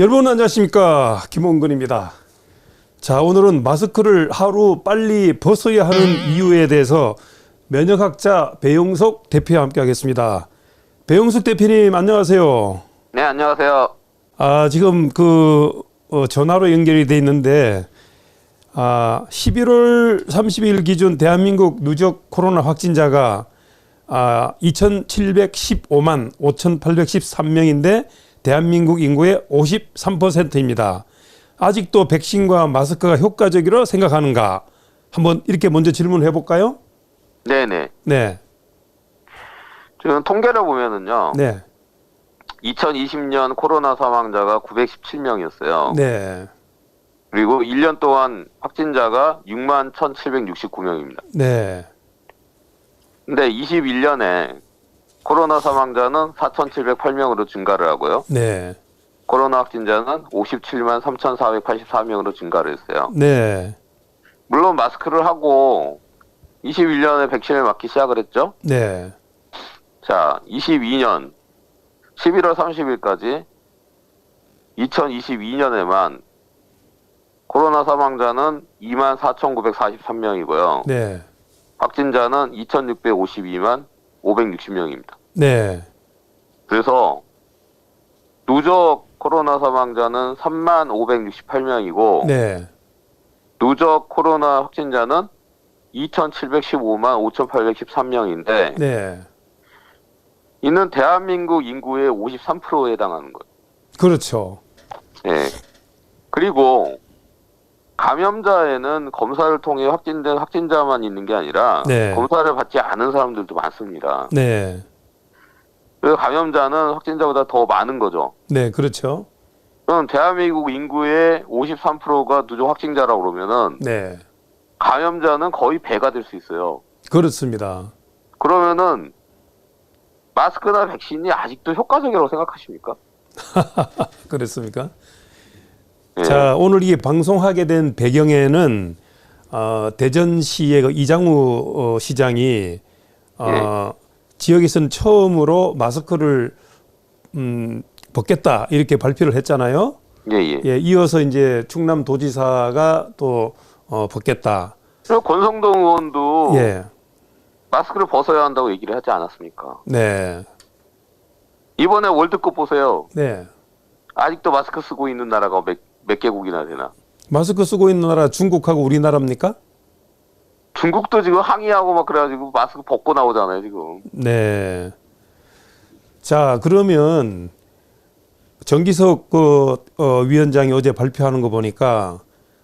여러분 안녕하십니까 김홍근입니다. 자 오늘은 마스크를 하루 빨리 벗어야 하는 이유에 대해서 면역학자 배용석 대표와 함께 하겠습니다. 배용석 대표님 안녕하세요. 네, 안녕하세요. 아 지금 그 어, 전화로 연결이 돼 있는데 아 11월 30일 기준 대한민국 누적 코로나 확진자가 아 2,715만 5,813명인데 대한민국 인구의 53%입니다. 아직도 백신과 마스크가 효과적이라 생각하는가? 한번 이렇게 먼저 질문해 볼까요? 네네. 네, 지금 통계를 보면은요. 네, 2020년 코로나 사망자가 917명이었어요. 네, 그리고 1년 동안 확진자가 6만 1,769명입니다. 네, 근데 21년에 코로나 사망자는 4,708명으로 증가를 하고요. 네, 코로나 확진자는 57만 3,484명으로 증가를 했어요. 네, 물론 마스크를 하고 21년에 백신을 맞기 시작을 했죠. 네, 자, 22년 11월 30일까지 2022년에만 코로나 사망자는 24,943명이고요. 네, 확진자는 2,652만 560명입니다. 네, 그래서 누적 코로나 사망자는 3만 568명이고 네, 누적 코로나 확진자는 2,715만 5,813명인데 네, 이는 대한민국 인구의 53%에 해당하는 거예요. 그렇죠. 예. 그리고 감염자에는 검사를 통해 확진된 확진자만 있는 게 아니라 네. 검사를 받지 않은 사람들도 많습니다. 네, 그래서 감염자는 확진자보다 더 많은 거죠. 네, 그렇죠. 그럼 대한민국 인구의 53%가 누적 확진자라고 그러면은 네, 감염자는 거의 배가 될 수 있어요. 그렇습니다. 그러면은 마스크나 백신이 아직도 효과적이라고 생각하십니까? 그렇습니까? 예. 자, 오늘 이 방송하게 된 배경에는 어, 대전시의 그 이장우 어, 시장이 어, 지역에서는 처음으로 마스크를 음, 벗겠다 이렇게 발표를 했잖아요. 예, 예. 예, 이어서 이제 충남 도지사가 또 어, 벗겠다. 권성동 의원도 예, 마스크를 벗어야 한다고 얘기를 하지 않았습니까? 네, 이번에 월드컵 보세요. 네. 아직도 마스크 쓰고 있는 나라가 몇, 몇 개국이나 되나? 마스크 쓰고 있는 나라 중국하고 우리나라입니까? 중국도 지금 항의하고 막 그래가지고 마스크 벗고 나오잖아요, 지금. 네. 자, 그러면 정기석 그 어, 위원장이 어제 발표하는 거 보니까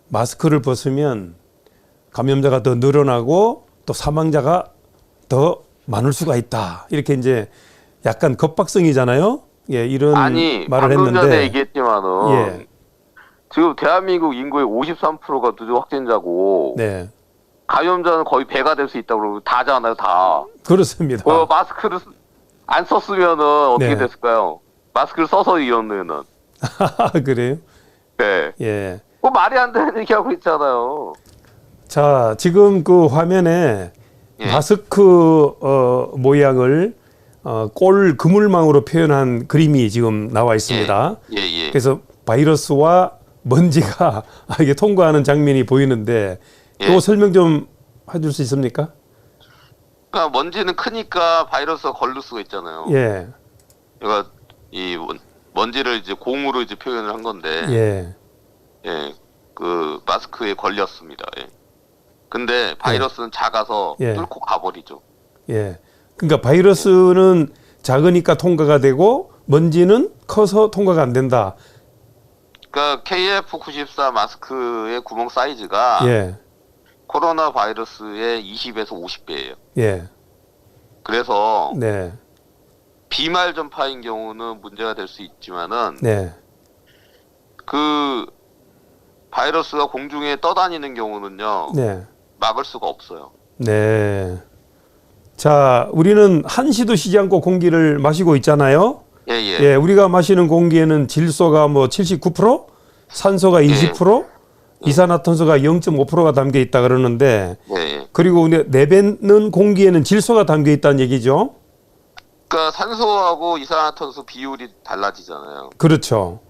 마스크를 벗으면 감염자가 더 늘어나고 또 사망자가 더 많을 수가 있다. 이렇게 이제 약간 겁박성이잖아요. 예, 이런 아니, 말을 방금 전에 했는데 얘기했지만은 예. 지금 대한민국 인구의 53%가 누적 확진자고 네. 감염자는 거의 배가 될 수 있다고 그러고 다잖아요, 다. 그렇습니다. 어, 마스크를 쓰- 안 썼으면은 어떻게 네. 됐을까요? 마스크를 써서 이러면은. 그래요? 네. 예. 뭐 말이 안 되는 얘기하고 있잖아요. 자, 지금 그 화면에 예. 마스크 어, 모양을 어, 꼴 그물망으로 표현한 그림이 지금 나와 있습니다. 예, 예. 그래서 바이러스와 먼지가 이게 통과하는 장면이 보이는데 예. 또 설명 좀 해줄 수 있습니까? 그러니까 먼지는 크니까 바이러스가 걸릴 수가 있잖아요. 예, 그러니까 이 먼- 먼지를 이제 공으로 이제 표현을 한 건데, 예, 예, 그 마스크에 걸렸습니다. 예. 근데 바이러스는 작아서 예. 뚫고 가버리죠. 예. 그러니까 바이러스는 작으니까 통과가 되고 먼지는 커서 통과가 안 된다. 그러니까 KF94 마스크의 구멍 사이즈가 예, 코로나 바이러스의 20에서 50배예요. 예, 그래서 네, 비말 전파인 경우는 문제가 될 수 있지만은 네, 그 바이러스가 공중에 떠다니는 경우는요 네. 막을 수가 없어요. 네. 자, 우리는 한시도 쉬지 않고 공기를 마시고 있잖아요. 예 예. 예, 우리가 마시는 공기에는 질소가 뭐 79%, 산소가 20%, 이산화탄소가 0.5%가 담겨 있다 그러는데 예. 예. 그리고 내뱉는 공기에는 질소가 담겨 있다는 얘기죠. 그러니까 산소하고 이산화탄소 비율이 달라지잖아요. 그렇죠.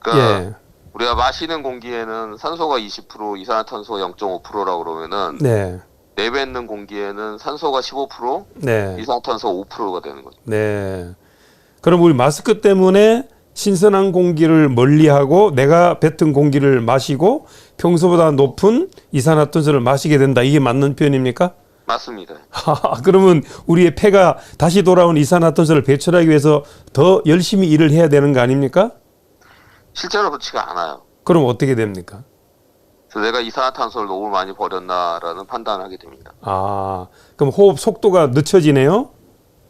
그러니까 예. 우리가 마시는 공기에는 산소가 20%, 이산화탄소 0.5%라고 그러면은 네. 내뱉는 공기에는 산소가 15%, 네. 이산화탄소 5%가 되는 거죠. 네. 그럼 우리 마스크 때문에 신선한 공기를 멀리하고 내가 뱉은 공기를 마시고 평소보다 높은 이산화탄소를 마시게 된다. 이게 맞는 표현입니까? 맞습니다. 그러면 우리의 폐가 다시 돌아온 이산화탄소를 배출하기 위해서 더 열심히 일을 해야 되는 거 아닙니까? 실제로 그렇지가 않아요. 그럼 어떻게 됩니까? 내가 이산화탄소를 너무 많이 버렸나라는 판단을 하게 됩니다. 아, 그럼 호흡 속도가 늦춰지네요?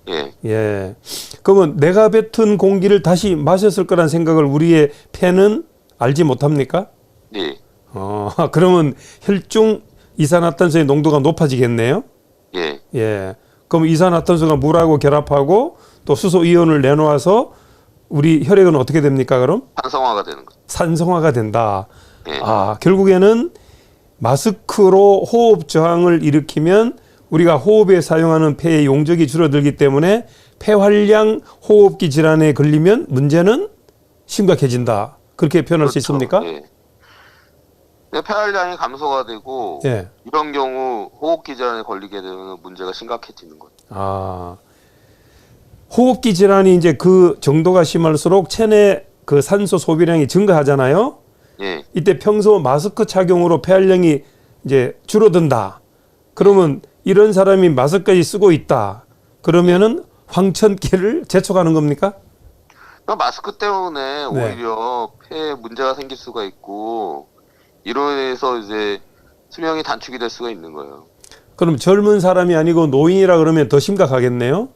예, 예. 그러면 내가 뱉은 공기를 다시 마셨을 거란 생각을 우리의 폐는 알지 못합니까? 예, 어, 그러면 혈중 이산화탄소의 농도가 높아지겠네요? 예, 예. 그럼 이산화탄소가 물하고 결합하고 또 수소 이온을 내놓아서 우리 혈액은 어떻게 됩니까, 그럼? 산성화가 되는 거죠. 산성화가 된다. 예, 아, 결국에는 마스크로 호흡 저항을 일으키면 우리가 호흡에 사용하는 폐의 용적이 줄어들기 때문에 폐활량 호흡기 질환에 걸리면 문제는 심각해진다. 그렇게 표현할 수 그렇죠. 있습니까? 예. 근데 폐활량이 감소가 되고 예. 이런 경우 호흡기 질환에 걸리게 되면 문제가 심각해지는 거죠. 아. 호흡기 질환이 이제 그 정도가 심할수록 체내 그 산소 소비량이 증가하잖아요. 예, 이때 평소 마스크 착용으로 폐활량이 이제 줄어든다. 그러면 이런 사람이 마스크까지 쓰고 있다. 그러면은 황천길을 재촉하는 겁니까? 그러니까 마스크 때문에 네. 오히려 폐에 문제가 생길 수가 있고 이로 인해서 이제 수명이 단축이 될 수가 있는 거예요. 그럼 젊은 사람이 아니고 노인이라 그러면 더 심각하겠네요.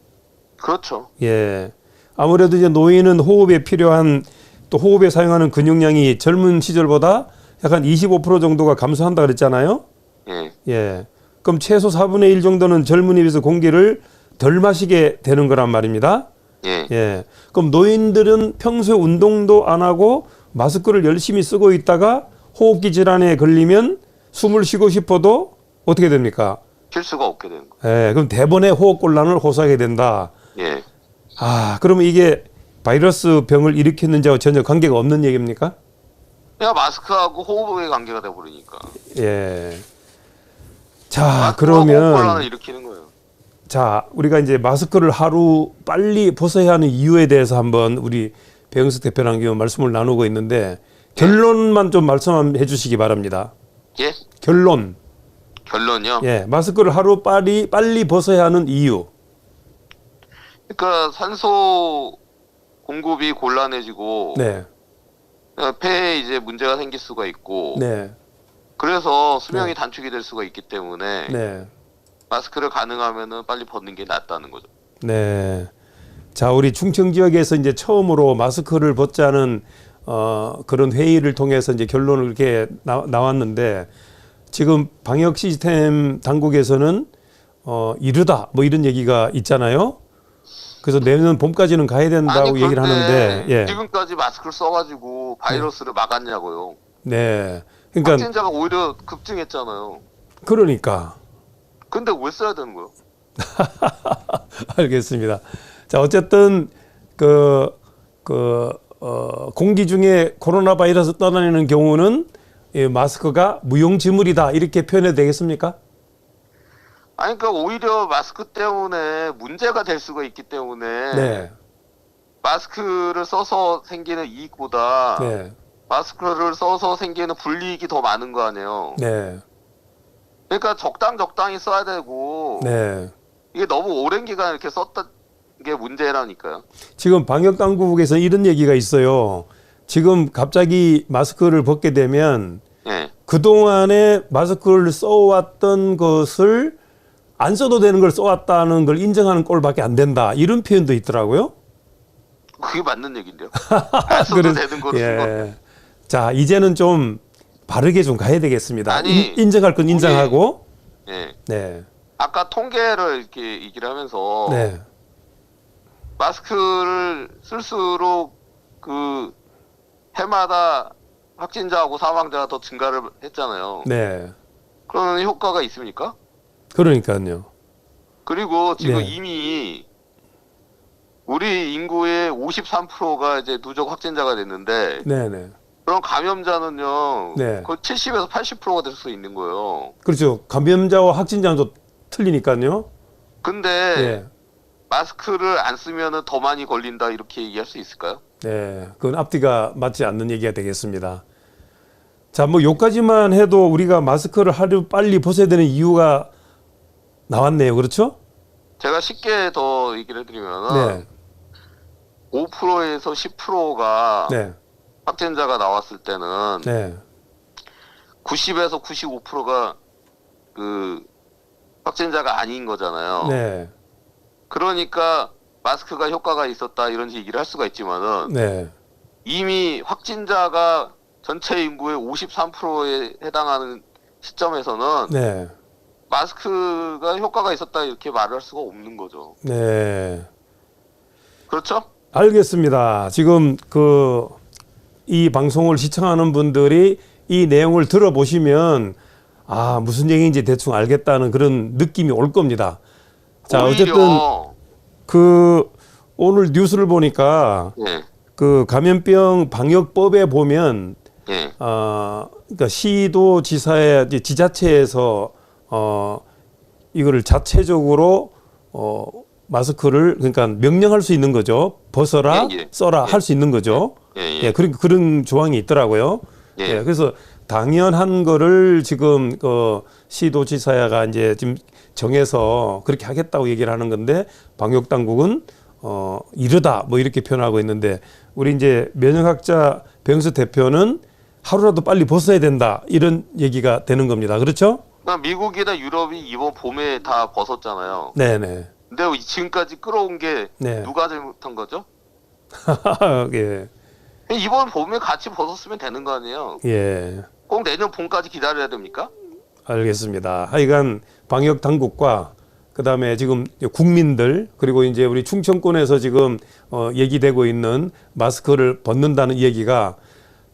그렇죠. 예. 아무래도 이제 노인은 호흡에 필요한 또 호흡에 사용하는 근육량이 젊은 시절보다 약간 25% 정도가 감소한다 그랬잖아요. 예, 예. 그럼 최소 4분의 1 정도는 젊은이에 비해서 공기를 덜 마시게 되는 거란 말입니다. 예, 예. 그럼 노인들은 평소에 운동도 안 하고 마스크를 열심히 쓰고 있다가 호흡기 질환에 걸리면 숨을 쉬고 싶어도 어떻게 됩니까? 쉴 수가 없게 되는 거예요. 예. 그럼 대번에 호흡곤란을 호소하게 된다. 예, 아, 그러면 이게 바이러스 병을 일으켰는지하고 전혀 관계가 없는 얘기입니까? 그냥 마스크하고 호흡의 관계가 돼 버리니까. 예. 자, 그러면 일으키는 거예요. 자, 우리가 이제 마스크를 하루 빨리 벗어야 하는 이유에 대해서 한번 우리 배영수 대표랑 지금 말씀을 나누고 있는데 결론만 좀 말씀해 주시기 바랍니다. 예, 결론. 결론이요. 예, 마스크를 하루 빨리 빨리 벗어야 하는 이유. 그러니까 산소 공급이 곤란해지고 네. 폐에 이제 문제가 생길 수가 있고 네. 그래서 수명이 단축이 될 수가 있기 때문에 네. 마스크를 가능하면은 빨리 벗는 게 낫다는 거죠. 네. 자, 우리 충청 지역에서 이제 처음으로 마스크를 벗자는 어, 그런 회의를 통해서 이제 결론을 이렇게 나, 나왔는데 지금 방역 시스템 당국에서는 어, 이르다 뭐 이런 얘기가 있잖아요. 그래서 내년 봄까지는 가야 된다고 얘기를 그런데 하는데 예. 지금까지 마스크를 써가지고 바이러스를 막았냐고요. 네. 그러니까 확진자가 오히려 급증했잖아요. 그러니까 근데 왜 써야 되는 거예요? 알겠습니다. 자, 어쨌든 그, 그, 어, 공기 중에 코로나 바이러스 떠다니는 경우는 이 마스크가 무용지물이다. 이렇게 표현해도 되겠습니까? 아니 그러니까 오히려 마스크 때문에 문제가 될 수가 있기 때문에 네. 마스크를 써서 생기는 이익보다 네. 마스크를 써서 생기는 불이익이 더 많은 거 아니에요. 네. 그러니까 적당 적당히 써야 되고 네. 이게 너무 오랜 기간 이렇게 썼던 게 문제라니까요. 지금 방역 당국에서 이런 얘기가 있어요. 지금 갑자기 마스크를 벗게 되면 예. 그동안에 마스크를 써왔던 것을 안 써도 되는 걸 써왔다는 걸 인정하는 꼴밖에 안 된다. 이런 표현도 있더라고요. 그게 맞는 얘긴데요. 안 써도 그래서- 되는 거로 쓴 건데. 예. 자, 이제는 좀 바르게 좀 가야 되겠습니다. 아니, 인, 인정할 건 인정하고. 예. 네. 아까 통계를 이렇게 얘기를 하면서 네. 마스크를 쓸수록 그 해마다 확진자하고 사망자가 더 증가를 했잖아요. 네. 그런 효과가 있습니까? 그러니까요. 그리고 지금 네. 이미 우리 인구의 53%가 이제 누적 확진자가 됐는데 네네. 그럼 감염자는요. 네. 거의 70에서 80%가 될 수 있는 거예요. 그렇죠. 감염자와 확진자는 또 틀리니까요. 근데 예. 마스크를 안 쓰면은 더 많이 걸린다 이렇게 얘기할 수 있을까요? 네, 그건 앞뒤가 맞지 않는 얘기가 되겠습니다. 자, 뭐 요까지만 해도 우리가 마스크를 하루 빨리 벗어야 되는 이유가 나왔네요. 그렇죠? 제가 쉽게 더 얘기를 해드리면은 네. 5%에서 10%가 네. 확진자가 나왔을 때는 네. 90에서 95%가 그 확진자가 아닌 거잖아요. 네. 그러니까 마스크가 효과가 있었다 이런 얘기를 할 수가 있지만은 네. 이미 확진자가 전체 인구의 53%에 해당하는 시점에서는 네. 마스크가 효과가 있었다 이렇게 말을 할 수가 없는 거죠. 네. 그렇죠? 알겠습니다. 지금 그 이 방송을 시청하는 분들이 이 내용을 들어보시면 아, 무슨 얘기인지 대충 알겠다는 그런 느낌이 올 겁니다. 자, 어쨌든 오히려, 그 오늘 뉴스를 보니까 예, 그 감염병 방역법에 보면 예, 어 그러니까 시도 지사의 이제 지자체에서 어 이거를 자체적으로 어 마스크를 그러니까 명령할 수 있는 거죠. 벗어라, 예, 예. 써라 예. 할수 있는 거죠. 예, 예. 예, 그런 그런 조항이 있더라고요. 예. 예, 그래서 당연한 거를 지금 그 시도지사가 이제 지금 정해서 그렇게 하겠다고 얘기를 하는 건데 방역 당국은 어 이르다 뭐 이렇게 표현하고 있는데 우리 이제 면역학자 병수 대표는 하루라도 빨리 벗어야 된다 이런 얘기가 되는 겁니다. 그렇죠? 그러니까 미국이나 유럽이 이번 봄에 다 벗었잖아요. 네, 네. 근데 지금까지 끌어온 게 네. 누가 잘못한 거죠? 예. 이번 봄에 같이 벗었으면 되는 거 아니에요? 예. 꼭 내년 봄까지 기다려야 됩니까? 알겠습니다. 하여간 방역 당국과 그다음에 지금 국민들 그리고 이제 우리 충청권에서 지금 어 얘기되고 있는 마스크를 벗는다는 얘기가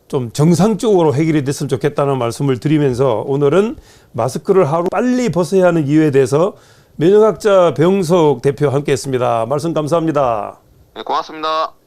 좀 정상적으로 해결이 됐으면 좋겠다는 말씀을 드리면서 오늘은 마스크를 하루 빨리 벗어야 하는 이유에 대해서 면역학자 병석 대표 함께했습니다. 말씀 감사합니다. 네, 고맙습니다.